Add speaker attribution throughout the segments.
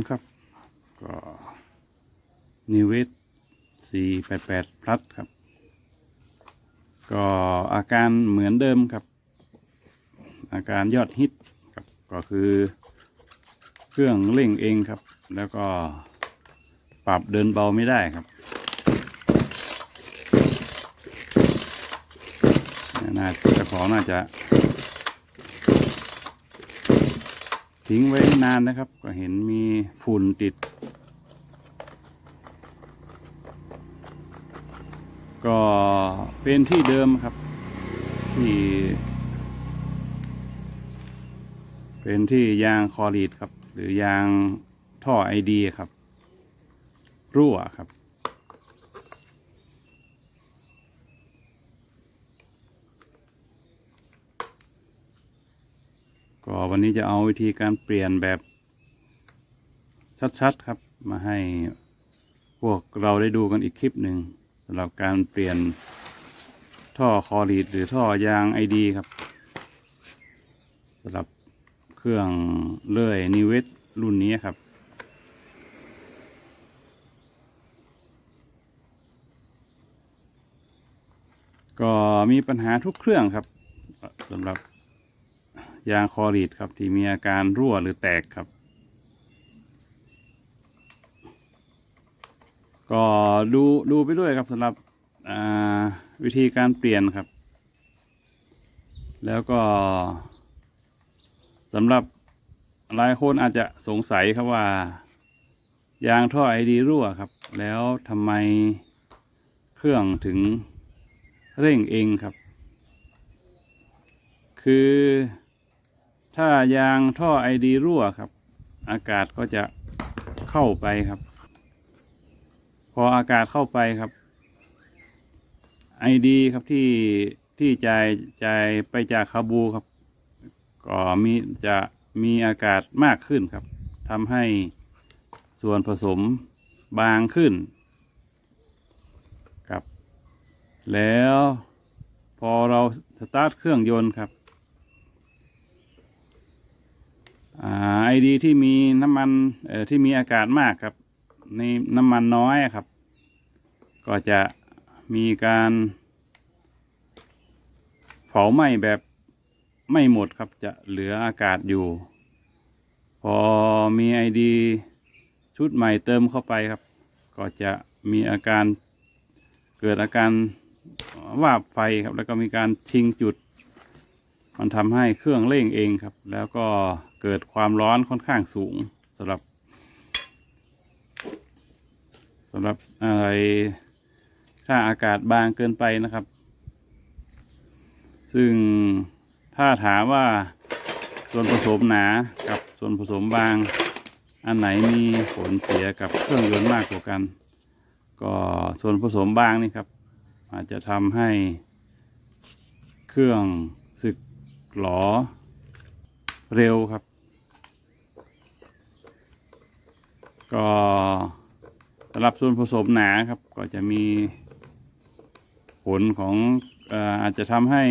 Speaker 1: นครับ ก็นิเวศสี่แปดแปดพลัดครับ ก็อาการเหมือนเดิมครับ อาการยอดฮิตครับก็คือเครื่องเร่งเองครับ แล้วก็ปรับเดินเบาไม่ได้ครับน่าจ้าขอน่าจะ ทิ้งไว้นานนะครับ ก็เห็นมีฝุ่นติด ก็เป็นที่เดิมครับ ที่ เป็นที่ยางคอรีดครับ หรือยางท่อไอดีครับ รั่วครับ ก็วันนี้จะเอาวิธีการเปลี่ยนแบบชัดๆครับ มาให้พวกเราได้ดูกันอีกคลิปหนึ่งสำหรับการเปลี่ยนท่อคอรีดหรือท่อยางไอดีครับสำหรับเครื่องเลื่อยนิเวศรุ่นนี้ครับก็มีปัญหาทุกเครื่องครับสำหรับ ยางคอรีดครับที่มีอาการรั่วหรือแตกครับ ก็ดูดูไปด้วยครับสำหรับวิธีการเปลี่ยนครับ แล้วก็สำหรับหลายคนอาจจะสงสัยครับว่า ยางท่อไอดีรั่วครับ แล้วทำไมเครื่องถึงเร่งเองครับ คือ ถ้ายางท่อไอดีรั่วครับ อากาศก็จะเข้าไปครับ พออากาศเข้าไปครับไอดีครับที่ที่จ่ายจ่ายไปจากคาบูครับ ก็มีจะมีอากาศมากขึ้นครับทำให้ส่วนผสมบางขึ้นครับ แล้วพอเราสตาร์ทเครื่องยนต์ครับ ไอดีที่มีน้ำมันที่มีอากาศมากครับ ในน้ำมันน้อยครับ ก็จะมีการเผาไหม้แบบไม่หมดครับจะเหลืออากาศอยู่ พอมีไอดีชุดใหม่เติมเข้าไปครับ ก็จะมีอาการเกิดอาการว่าไฟครับ แล้วก็มีการชิงจุด มันทำให้เครื่องเร่งเองครับ แล้วก็เกิดความร้อนค่อนข้างสูงสำหรับสำหรับอะไรถ้าอากาศบางเกินไปนะครับ ซึ่งถ้าถามว่าส่วนผสมหนากับส่วนผสมบาง อันไหนมีผลเสียกับเครื่องยนต์มากกว่ากัน ก็ส่วนผสมบางนี่ครับ อาจจะทำให้เครื่องสึก หลอเร็วครับ ก็สำหรับส่วนผสมหนาครับ ก็จะมีผลของเอ่อาจจะทำให้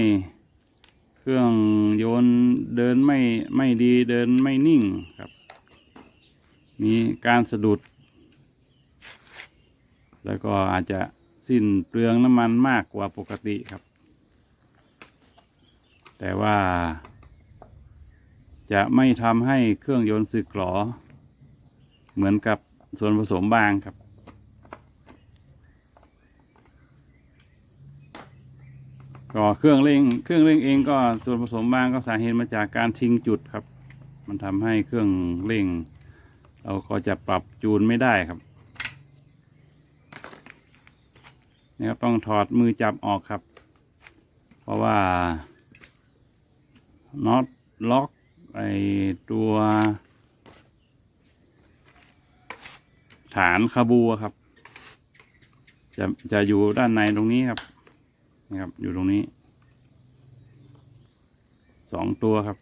Speaker 1: เครื่องโยนเดินไม่ไม่ดีเดินไม่นิ่งครับ มีการสะดุด แล้วก็อาจจะสิ้นเปลืองน้ำมันมากกว่าปกติครับ แต่ว่า จะไม่ทำให้เครื่องยนต์สึกหรอ เหมือนกับส่วนผสมบางครับ ก็เครื่องเร่งเครื่องเร่งเองก็ส่วนผสมบางก็สาเหตุมาจากการชิงจุดครับ มันทำให้เครื่องเร่ง เราก็จะปรับจูนไม่ได้ครับนี่ครับต้องถอดมือจับออกครับ เพราะว่า น็อตล็อกไอตัวฐานคาบูอะครับ จะจะอยู่ด้านในตรงนี้ครับนะครับอยู่ตรงนี้สองตัวครับ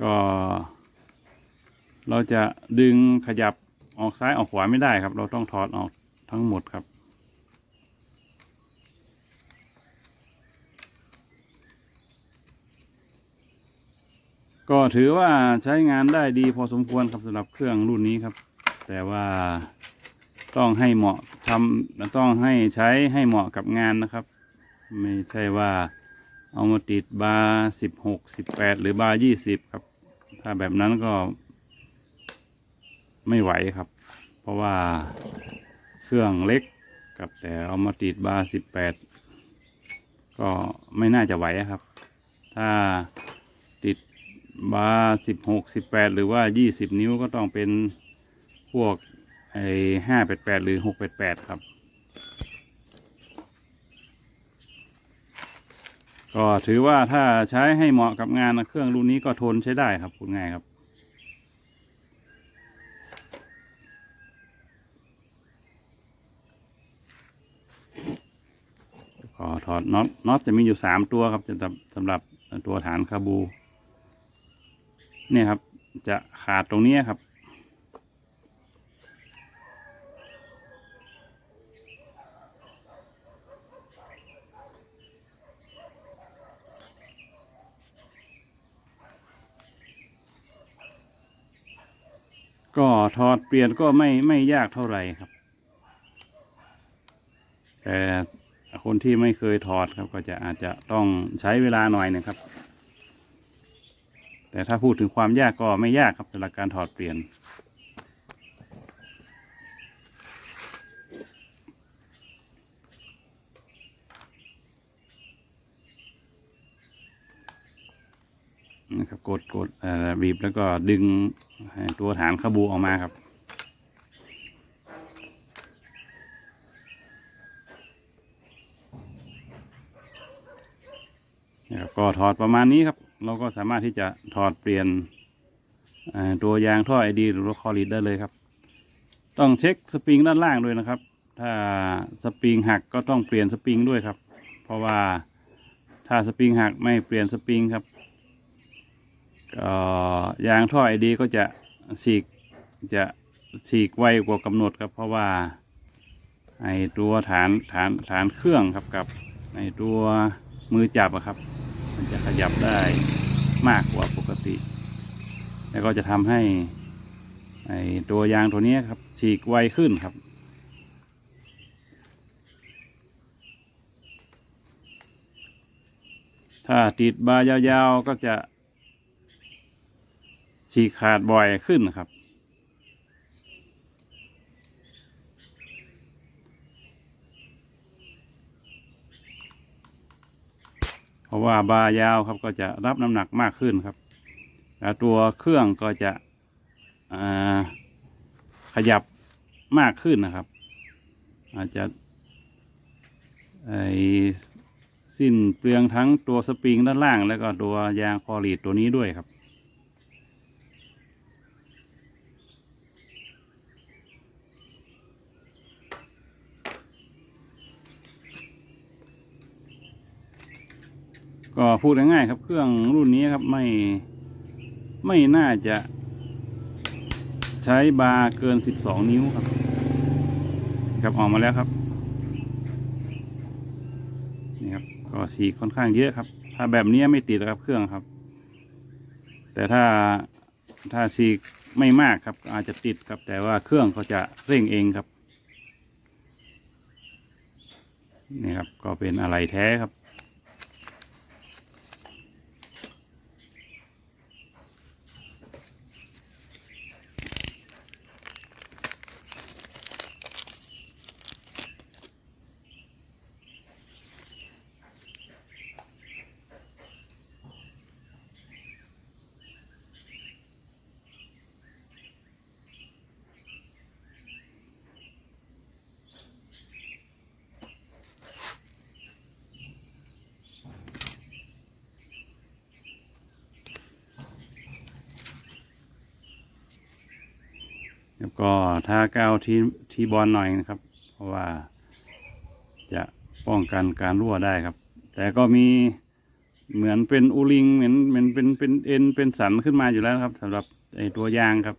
Speaker 1: ก็เราจะดึงขยับออกซ้ายออกขวาไม่ได้ครับ เราต้องถอดออกทั้งหมดครับ ก็ถือว่าใช้งานได้ดีพอสมควรครับสำหรับเครื่องรุ่นนี้ครับ แต่ว่าต้องให้เหมาะทำต้องให้ใช้ให้เหมาะกับงานนะครับ ไม่ใช่ว่าเอามาติดบาร์สิบหกสิบแปดหรือบาร์ยี่สิบครับ ถ้าแบบนั้นก็ไม่ไหวครับ เพราะว่าเครื่องเล็กกับแต่เอามาติดบาร์สิบแปดก็ไม่น่าจะไหวครับ ถ้า บาสิบหกสิบแปดหรือว่ายี่สิบนิ้วก็ต้องเป็นพวกไอ้ห้าแปดแปดหรือหกแปดแปดครับ ก็ถือว่าถ้าใช้ให้เหมาะกับงานเครื่องรุ่นนี้ก็ทนใช้ได้ครับพูดง่ายครับก็ถอดน็อตน็อตจะมีอยู่สามตัวครับจะสำหรับตัวฐานคาบู เนี่ยครับ จะขาดตรงนี้ครับ ก็ถอดเปลี่ยนก็ไม่ไม่ยากเท่าไหร่ครับ แต่คนที่ไม่เคยถอดครับก็จะอาจจะต้องใช้เวลาหน่อยนะครับ แต่ถ้าพูดถึงความยากก็ไม่ยากครับสำหรับการถอดเปลี่ยน นะครับกดกดบีบแล้วก็ดึงตัวฐานขบูออกมาครับนะครับก็ถอดประมาณนี้ครับ เราก็สามารถที่จะถอดเปลี่ยนตัวยางท่อไอดีหรือคอลิดได้เลยครับ ต้องเช็คสปริงด้านล่างด้วยนะครับ ถ้าสปริงหักก็ต้องเปลี่ยนสปริงด้วยครับ เพราะว่าถ้าสปริงหักไม่เปลี่ยนสปริงครับก็ยางท่อไอดีก็จะฉีกจะฉีกไวกว่ากำหนดครับ เพราะว่าไอตัวฐานฐานฐานเครื่องครับกับไอตัวมือจับอะครับ มันจะขยับได้มากกว่าปกติ แล้วก็จะทำให้ไอตัวยางตัวนี้ครับฉีกไวขึ้นครับถ้าติดบาร์ยาวๆก็จะฉีกขาดบ่อยขึ้นครับ เพราะว่าบายาวครับก็จะรับน้ำหนักมากขึ้นครับแล้วตัวเครื่องก็จะขยับมากขึ้นนะครับ อาจจะสิ้นเปลืองทั้งตัวสปริงด้านล่าง แล้วก็ตัวยางคอรีดตัวนี้ด้วยครับ ก็พูดง่ายๆครับ เครื่องรุ่นนี้ครับไม่ไม่น่าจะ ใช้บาร์เกิน 12 นิ้วครับ ครับออกมาแล้วครับนี่ครับก็สีค่อนข้างเยอะครับ ถ้าแบบนี้ไม่ติดครับเครื่องครับ แต่ถ้าถ้าสีไม่มากครับ อาจจะติดครับ แต่ว่าเครื่องเขาจะเร่งเองครับนี่ครับ ก็เป็นอะไรแท้ครับ แล้วก็ทากาวทีทีบอลหน่อยนะครับ เพราะว่าจะป้องกันการรั่วได้ครับ แต่ก็มีเหมือนเป็นอูลิงเหมือนเหมือนเป็นเป็นเอ็นเป็นสันขึ้นมาอยู่แล้วครับสำหรับไอตัวยางครับ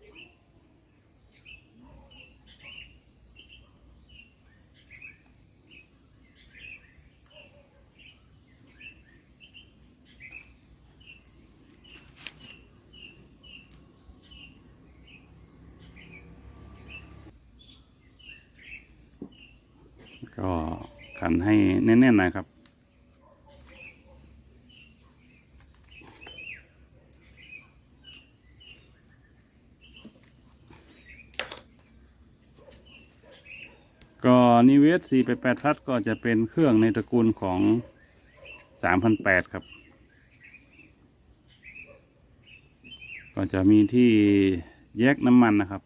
Speaker 1: ก ขันให้แน่นๆน่อยครับ ก็นิเวศ488พัดก็จะเป็นเครื่องในตระกูลของ3,008ครับ ก็จะมีที่แยกน้ำมันนะครับ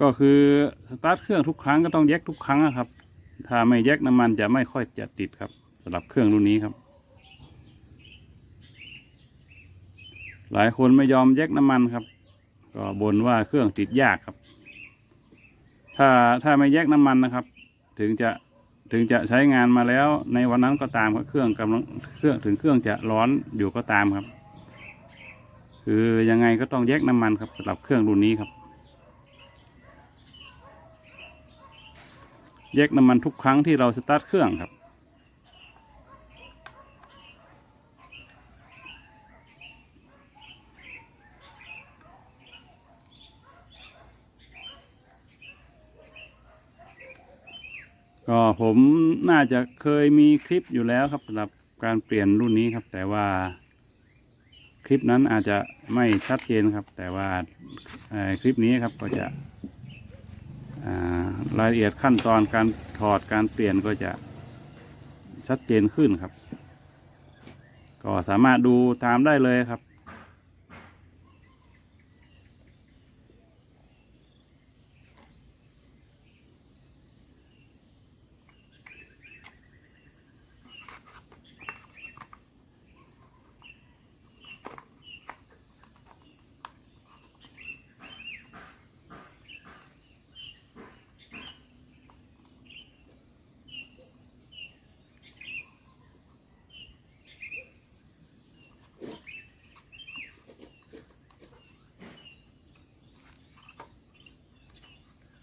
Speaker 1: ก็คือสตาร์ทเครื่องทุกครั้งก็ต้องแยกทุกครั้งนะครับ ถ้าไม่แยกน้ำมันจะไม่ค่อยจะติดครับสำหรับเครื่องรุ่นนี้ครับ หลายคนไม่ยอมแยกน้ำมันครับ ก็บ่นว่าเครื่องติดยากครับ ถ้าถ้าไม่แยกน้ำมันนะครับ ถึงจะถึงจะใช้งานมาแล้วในวันนั้นก็ตามครับเครื่องกำลังเครื่องถึงเครื่องจะร้อนอยู่ก็ตามครับ คือยังไงก็ต้องแยกน้ำมันครับสำหรับเครื่องรุ่นนี้ครับ แยกน้ำมันทุกครั้งที่เราสตาร์ทเครื่องครับ ก็ผมน่าจะเคยมีคลิปอยู่แล้วครับสำหรับการเปลี่ยนรุ่นนี้ครับ แต่ว่าคลิปนั้นอาจจะไม่ชัดเจนครับ แต่ว่าคลิปนี้ครับก็จะ รายละเอียดขั้นตอนการถอดการเปลี่ยนก็จะชัดเจนขึ้นครับ ก็สามารถดูตามได้เลยครับ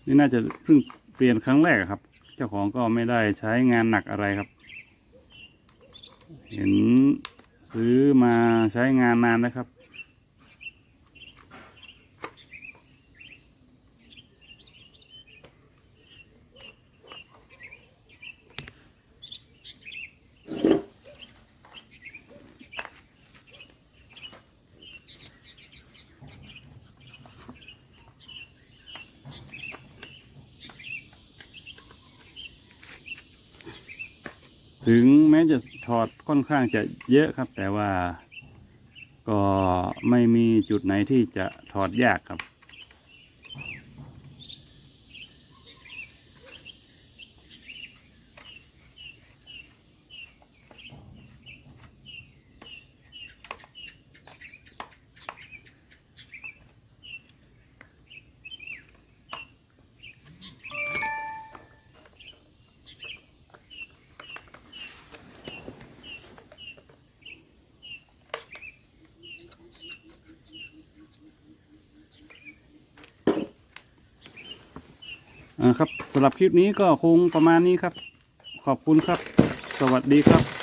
Speaker 1: นี่น่าจะเพิ่งเปลี่ยนครั้งแรกครับ เจ้าของก็ไม่ได้ใช้งานหนักอะไรครับ เห็นซื้อมาใช้งานนานนะครับ ถึงแม้จะถอดค่อนข้างจะเยอะครับ แต่ว่าก็ไม่มีจุดไหนที่จะถอดยากครับ อ่าครับสำหรับคลิปนี้ก็คงประมาณนี้ครับ ขอบคุณครับ สวัสดีครับ